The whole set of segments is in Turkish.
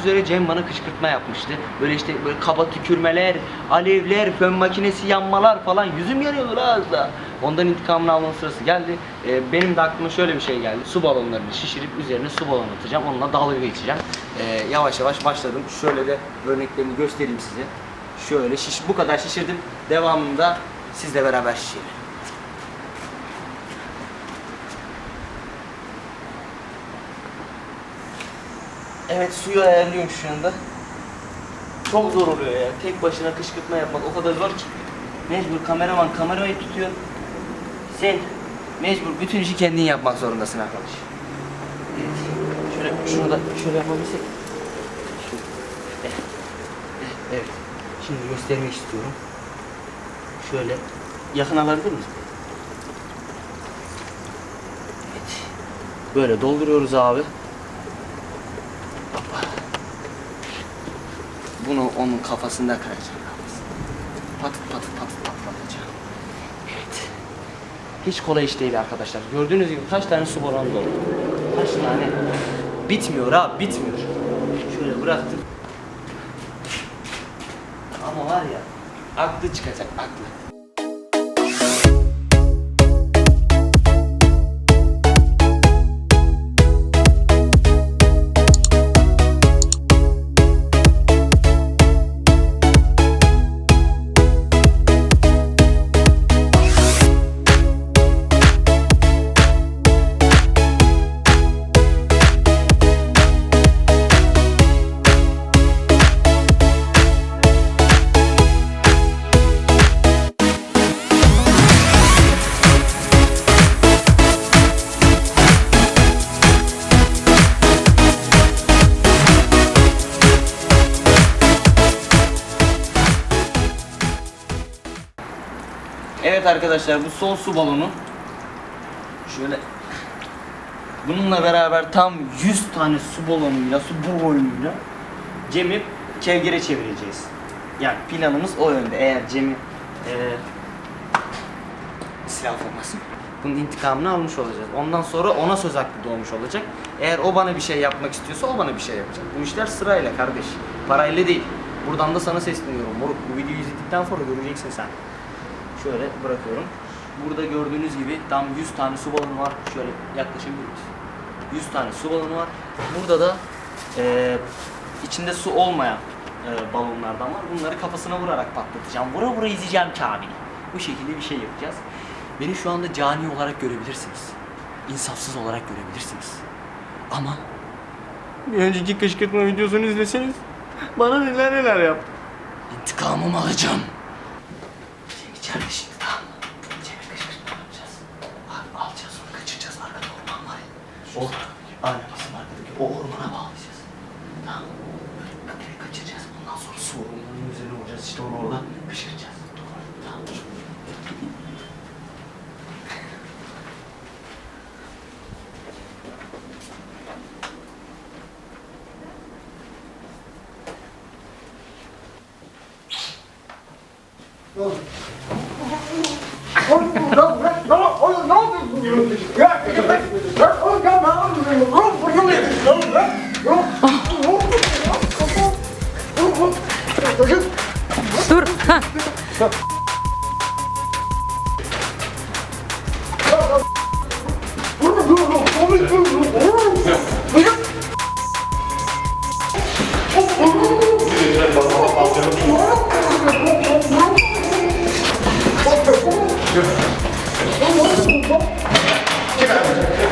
üzere Cem bana kışkırtma yapmıştı. Böyle işte böyle kaba tükürmeler, alevler, fön makinesi yanmalar falan. Yüzüm yanıyordu la az da. Ondan intikamını almanın sırası geldi. Ee, benim de aklıma şöyle bir şey geldi. Su balonlarını şişirip üzerine su balonu atacağım. Onunla dalga geçeceğim. Ee, yavaş yavaş başladım. Şöyle de örneklerini göstereyim size. Şöyle şiş bu kadar şişirdim. Devamında sizle beraber şişirelim. Evet suyu ayarlıyorum şu anda. Çok zor oluyor ya. Tek başına kışkırtma yapmak o kadar zor ki. Mecbur kameraman kamerayı tutuyor. Sen mecbur bütün işi kendin yapmak zorundasın arkadaş. Şöyle şunu da şöyle eh, Evet. Şimdi göstermek istiyorum. Şöyle yakın alabilir miyiz? Evet. Böyle dolduruyoruz abi. Bunu onun kafasında kıracağım. Patık patık patık patlatacağım. Evet. Hiç kolay iş değil arkadaşlar. Gördüğünüz gibi kaç tane su balonu doldu. Kaç tane. Bitmiyor abi bitmiyor. Şöyle bıraktım. Ama var ya aklı çıkacak aklı. Arkadaşlar bu son su balonu. Şöyle bununla beraber tam 100 tane su balonuyla, su balonuyla Cem'i kevgire çevireceğiz. Yani planımız o yönde. Eğer Cem'i eee silah olmasın. Bunun intikamını almış olacağız. Ondan sonra ona söz hakkı doğmuş olacak. Eğer o bana bir şey yapmak istiyorsa o bana bir şey yapacak. Bu işler sırayla kardeş. Parayla değil. Buradan da sana sesleniyorum. Moruk bu videoyu izledikten sonra göreceksin sen. Şöyle bırakıyorum. Burada gördüğünüz gibi tam 100 tane su balonu var. Şöyle yaklaşabilir miyiz? 100 tane su balonu var. Burada da eee, içinde su olmayan eee, balonlardan var. Bunları kafasına vurarak patlatacağım. Vura vura izleyeceğim Kamil'i. Bu şekilde bir şey yapacağız. Beni şu anda cani olarak görebilirsiniz. İnsafsız olarak görebilirsiniz. Ama bir önceki kışkırtma videosunu izleseniz bana neler neler yaptı. İntikamımı alacağım. Cem içeride şimdi tamam mı? Cem'e kışkırtma yapacağız. Abi alacağız onu kaçıracağız arkada orman var ya. O, aynen bizim arkadaki o ormana bağlayacağız. Tamam mı? Böyle köpeği kaçıracağız. Ondan sonra su ormanının üzerine vuracağız. İşte onu orada kışkırtacağız. Tamam mı? Dur. Heh. Ya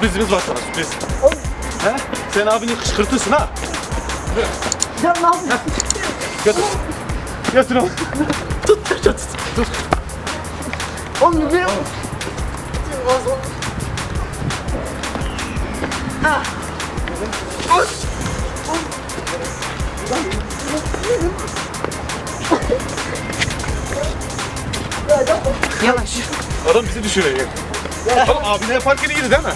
sürprizimiz var sana sürpriz. He? Sen abini kışkırtırsın ha. Ya ne yapıyorsun? Götür. Götür onu. Tut tut tut. Tut. Oğlum bir... Yavaş. Adam bizi düşürecek. Oğlum abine yaparken iyiydi değil mi?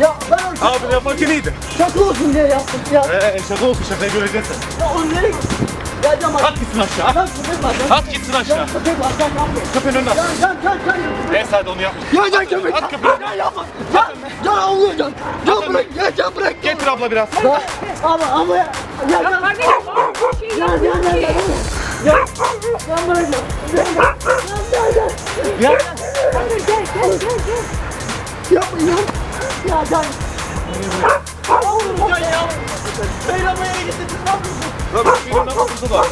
Ya ben onu Abi yaparken iyiydi. şaka olsun diye yaptım ya. Eee şaka olsun şakayı göreceksin. Ya oğlum nereye gidiyorsun? Ya can bak. At gitsin aşağı. Can köpek var. Can At gitsin aşağı. köpek var. Can yapma. Köpeğin önüne at. Can can can can. Neyse hadi onu yapma. Ya can köpek. At köpeği. Ya yapma. Can can avlıyor can. Can bırak. Ya can bırak. Getir abla biraz. Ama ama ya. Ya can. Şey Ya yok. can ya. Ya can bırak. Ya can can. Ya. Gel gel gel gel. Yapma ya. Ya can. Oğlum can ya. Seyramaya gittin. Ne yapıyorsun? Lan köpeğin kafası var.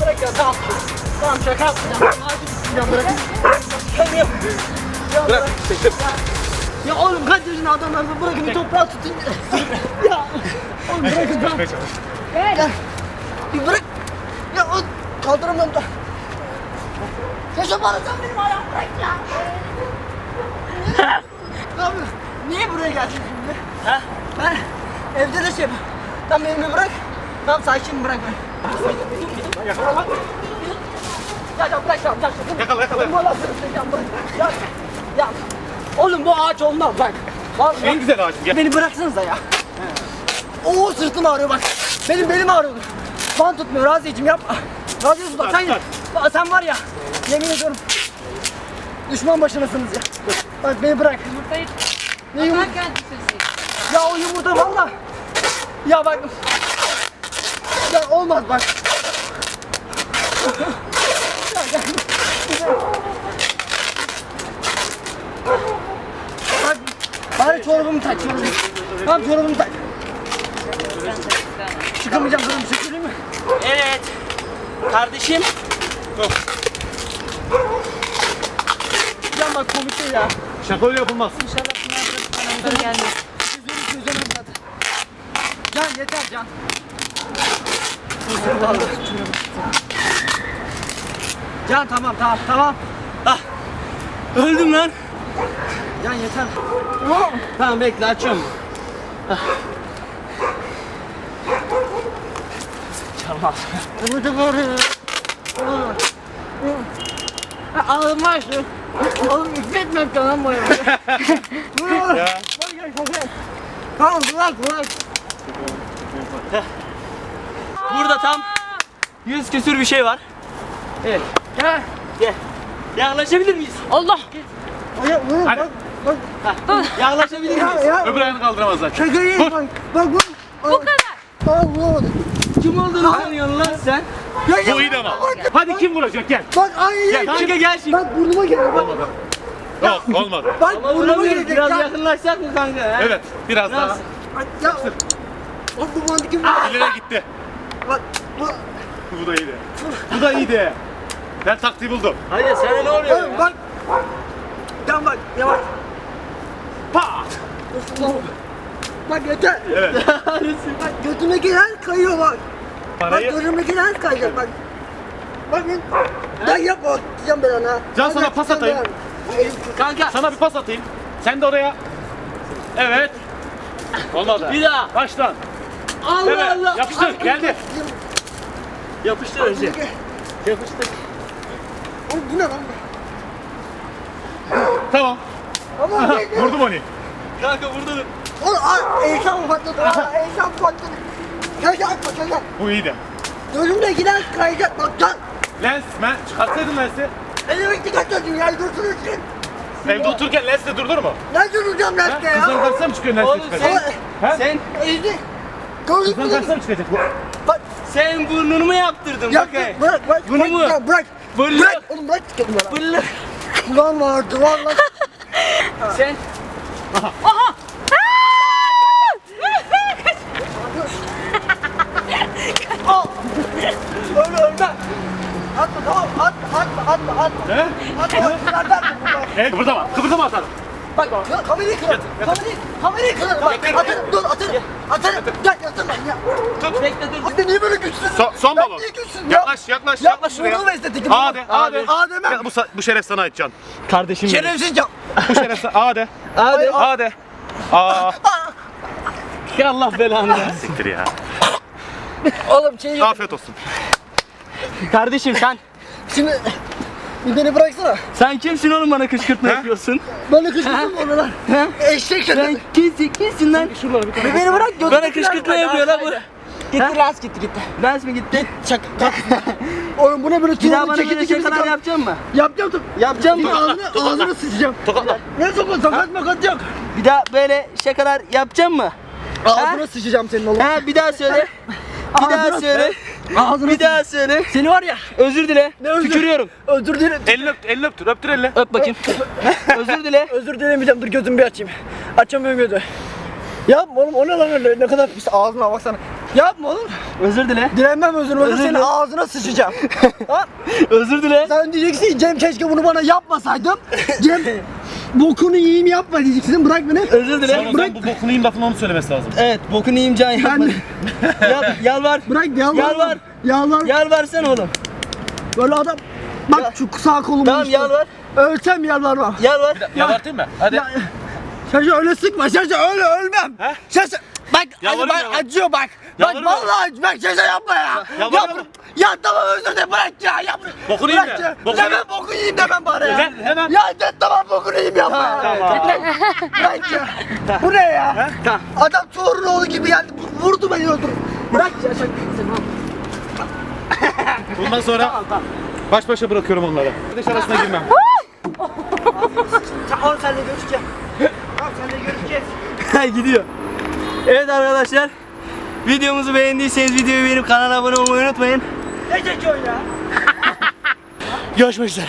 Bırak ya tamam. Tamam şaka yaptım ya. Hadi ya bırak. Şaka yap. Ya Bırak. Ya oğlum kaç yaşında adamlar bu bırakın bir toprağa tutun. ya oğlum bırakın tamam. Gel. Bir bırak. Ya o kaldıramıyorum da. Ya şu bana sen benim ayağımı bırak ya. ne yapıyorsun? Niye buraya geldin şimdi? Ha? Ben evde de şey yapayım. Tamam elimi bırak. Tamam sakin bırak beni. Ya ya bırak. Ya, Yakala yakala. Oğlum, bana sırtlayacağım, bırak. Ya, ya. Oğlum bu ağaç olmaz bak. Vallahi. En güzel ağacım gel. Beni bıraksanıza ya. Oo sırtım ağrıyor bak. Benim belim ağrıyor. Ban tutmuyor Razi'cim yapma. Razi Usta sen, Bak, Bak, sen var ya. Yemin ediyorum. Düşman başınasınız ya. Bak beni bırak. Yumurtayı Ne yumurta? Ya o yumurta valla. Ya bak. Ya olmaz bak. Ya gel. Bak. Bari çorabımı tak çorabımı. Tamam çorabımı tak. Çıkamayacağım durun bir şey mi? Evet. Kardeşim. Can bak komik değil ya. Şaka öyle yapılmaz. İnşallah Pınar bana gelmez. Yüzünü çözemem zaten. Can yeter Can. Vallahi. Can tamam tamam tamam. Ah. Öldüm lan. Can yeter. Tamam bekle açıyorum. Ah. Çalmaz. Bu da var ya. Ağzım var şu. Oğlum üfletmem lan bu ya. Ya. Bak gel gel. Tamam bırak bırak. Burada tam 100 küsür bir şey var. Evet. Gel. Gel. Yaklaşabilir miyiz? Allah. Ya, vur, Hadi. bak bak. Yaklaşabilir Ya miyiz? ya. Öbür ayağını kaldıramaz zaten. Şakayı Vur. bak. Bak vur. Bu kadar. Vuramadım. Kim olduğunu sanıyorsun lan sen? Ya, ya, Bu iyiydi ama. Bak, Hadi kim vuracak gel. Bak ay Gel, ya. Kanka gel şimdi. Bak burnuma geliyor. Bak, Yok olmadı. bak Ama burnuma vuramıyoruz. gelecek. Biraz ya. yakınlaşsak mı kanka? He? Evet biraz daha. Nasıl? Bak, Ya. Bak bu bandı kim? İleri gitti. Bak bu. Bu da iyiydi. Bu da iyiydi. Ben taktiği buldum. Hadi sana ne oluyor? Oğlum bak. Can bak yavaş. Pat. Of, of. Bak yeter. Evet. Bak götüme giren kayıyor bak. Bak Parayı. gözüme giren kayacak bak. Bak ben. Ya yapma. Diyeceğim ben ona. Can, sana pas atayım. Kanka Sana bir pas atayım. Sen de oraya. Evet. Olmadı. bir daha. Baştan. Allah Evet. Allah. Yapıştır. Geldi. Yapıştır önce. Yapıştır. Oğlum bu ne lan? Tamam. Ama Vurdum onu. Kanka vurdun. Oğlum aa eşan patladı. Eşan patladı. Gel gel gel gel. Bu iyiydi. Gözümle giden kayacak bak can. Lens, ben çıkartsaydın lensi. Elime dikkat edin ya götürürsün. Evde otururken lensle durdur mu? Ne duracağım Kızların ya? karşısına mı çıkıyor lensle Oğlum çıkacak? sen, Ha? sen. Kızların Gözüm karşısına mı çıkacak bu? Bak sen burnunu mu yaptırdın? ya bakayım? bırak bırak. Bunu bırak, mu? ya, Bırak. Bırlık. Bırak. Oğlum bırak çıkalım bana. Bırlık. Kulağım vardı valla. Sen Al. Öyle öyle. Atma tamam atma atma atma. He? Atma. Nereden bu bunlar? Evet kıpırdama. Kıpırdama atalım. Bak ya, kamerayı kırarım. Kamerayı, kamerayı kırarım. Bak atarım dur atarım. Atarım. Gel yatır lan ya. tut bekle dur. Abi niye böyle güçsüz? Son, son Ben balon. niye güçsüzüm ya? Yaklaş yaklaş Ya, yaklaş şuraya. bunu mu estetik? A de A de. A demem. Ya, Bu, bu şeref sana ait can. Kardeşim benim. Şerefsiz can. Bu şeref sana A de. Hadi. A de. A. Ya Allah belanı versin. Siktir ya. Oğlum şey yok. Afiyet olsun. Kardeşim sen Şimdi Bir beni bıraksana. Sen kimsin oğlum bana kışkırtma yapıyorsun? Bana kışkırtın mı onu lan? Eşek Sen şaka. kimsin kimsin lan? Bir beni bırak götür. Bana kışkırtma yapıyor lan bu. Gitti rast gitti gitti. Dans mı gitti? Çak. Bak. Oğlum buna böyle Bir daha bana böyle ceketi gibi şakalar sıkar. yapacak mı? Yapacağım tabii. Yapacağım Bir mı? ağzını, ağzını sıçacağım. Ne sokun tokat makat yok. Bir daha böyle şakalar yapacağım mı? Ağzına sıçacağım senin oğlum. Ha bir daha söyle. Bir daha söyle. Ağzına Bir daha söyle. Seni var ya. Özür dile. özür? Tükürüyorum. Özür dilerim. Elini öpt, elini öptür, öptür elini. Öp bakayım. Özür dile. Özür dilemeyeceğim. Dur gözümü bir açayım. Açamıyorum gözü. Yapma oğlum o ne lan öyle ne kadar pis ağzına baksana. Yapma oğlum. Özür dile. Dilenmem özür özür Özür senin dilerim. ağzına sıçacağım. ha? Özür dile. Sen diyeceksin Cem keşke bunu bana yapmasaydım. Cem bokunu yiyeyim yapma diyeceksin bırak beni. Özür dile. Sen o zaman bu bokunu yiyeyim lafını onun söylemesi lazım. Evet, bokunu yiyeyim can yapma. Yal, yalvar. Bırak yalvar. Yalvar. Yalvar. Yalvarsana oğlum. Böyle adam. Bak şu sağ kolumu. Tamam işte. yalvar. Ölsem yalvarmam. Yalvar. Yalartayım mı? Hadi. Ya, Şaşı öyle sıkma Şaşı öyle ölmem. Şaşı bak acı, Yalvarırım bak ya. acıyor bak. Yalvarırım bak vallahi bak Şaşı yapma ya. Yalvarırım. Ya, ya tamam özür dilerim bırak ya. ya bırak- Bokunu yiyeyim ya. mi? Bokunu- Demem boku yiyeyim demem bana ya. Hemen, hemen. Ya de, tamam bokunu yiyeyim yapma ya. Bırak, bırak ya. Bu ne ya? Tamam. Adam Tuğrunoğlu gibi geldi vurdu beni öldürdü. Bırak ya Şaşı. Bundan sonra baş başa bırakıyorum onları. Kardeş arasına girmem. Tamam seninle görüşeceğim. Tamam seninle görüşeceğiz. Gidiyor. Evet arkadaşlar. Videomuzu beğendiyseniz videoyu beğenip kanala abone olmayı unutmayın. Ne çekiyorsun ya? Görüşmek üzere.